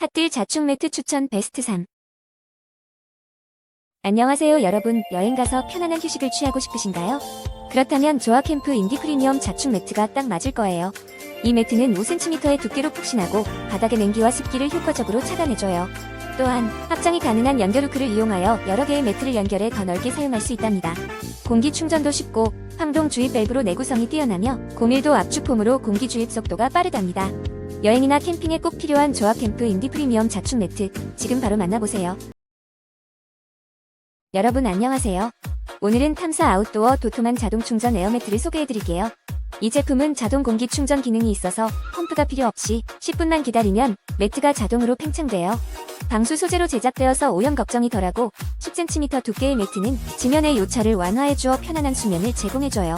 핫딜 자충 매트 추천 베스트 3 안녕하세요 여러분 여행 가서 편안한 휴식을 취하고 싶으신가요? 그렇다면 조아 캠프 인디 프리미엄 자충 매트가 딱 맞을 거예요. 이 매트는 5cm의 두께로 푹신하고 바닥의 냉기와 습기를 효과적으로 차단해줘요. 또한 합장이 가능한 연결 후크를 이용하여 여러 개의 매트를 연결해 더 넓게 사용할 수 있답니다. 공기 충전도 쉽고 황동 주입 밸브로 내구성이 뛰어나며 고밀도 압축 폼으로 공기 주입 속도가 빠르답니다. 여행이나 캠핑에 꼭 필요한 조합 캠프 인디 프리미엄 자충 매트 지금 바로 만나보세요. 여러분 안녕하세요. 오늘은 탐사 아웃도어 도톰한 자동 충전 에어매트를 소개해드릴게요. 이 제품은 자동 공기 충전 기능이 있어서 펌프가 필요 없이 10분만 기다리면 매트가 자동으로 팽창돼요. 방수 소재로 제작되어서 오염 걱정이 덜하고 10cm 두께의 매트는 지면의 요차를 완화해주어 편안한 수면을 제공해줘요.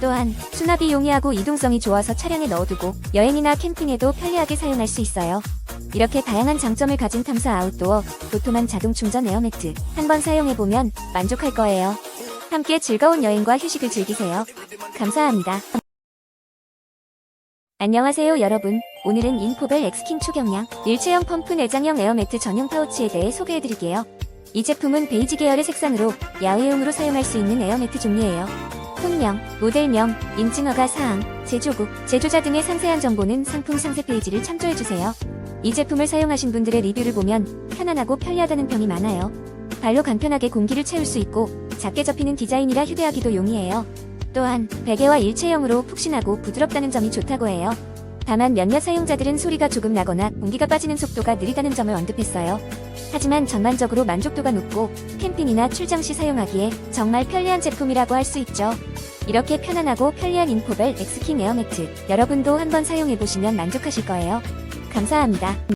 또한 수납이 용이하고 이동성이 좋아서 차량에 넣어두고 여행이나 캠핑에도 편리하게 사용할 수 있어요. 이렇게 다양한 장점을 가진 탐사 아웃도어 도톰한 자동 충전 에어매트 한번 사용해보면 만족할 거예요. 함께 즐거운 여행과 휴식을 즐기세요. 감사합니다. 안녕하세요 여러분. 오늘은 인포벨 엑스킨 초경량 일체형 펌프 내장형 에어매트 전용 파우치에 대해 소개해드릴게요. 이 제품은 베이지 계열의 색상으로 야외용으로 사용할 수 있는 에어매트 종류예요. 폰명, 모델명, 인증허가 사항, 제조국, 제조자 등의 상세한 정보는 상품 상세 페이지를 참조해주세요. 이 제품을 사용하신 분들의 리뷰를 보면 편안하고 편리하다는 평이 많아요. 발로 간편하게 공기를 채울 수 있고 작게 접히는 디자인이라 휴대하기도 용이해요. 또한 베개와 일체형으로 푹신하고 부드럽다는 점이 좋다고 해요. 다만 몇몇 사용자들은 소리가 조금 나거나 공기가 빠지는 속도가 느리다는 점을 언급했어요. 하지만 전반적으로 만족도가 높고 캠핑이나 출장 시 사용하기에 정말 편리한 제품이라고 할 수 있죠. 이렇게 편안하고 편리한 인포벨 엑스킨 에어매트 여러분도 한번 사용해보시면 만족하실 거예요. 감사합니다.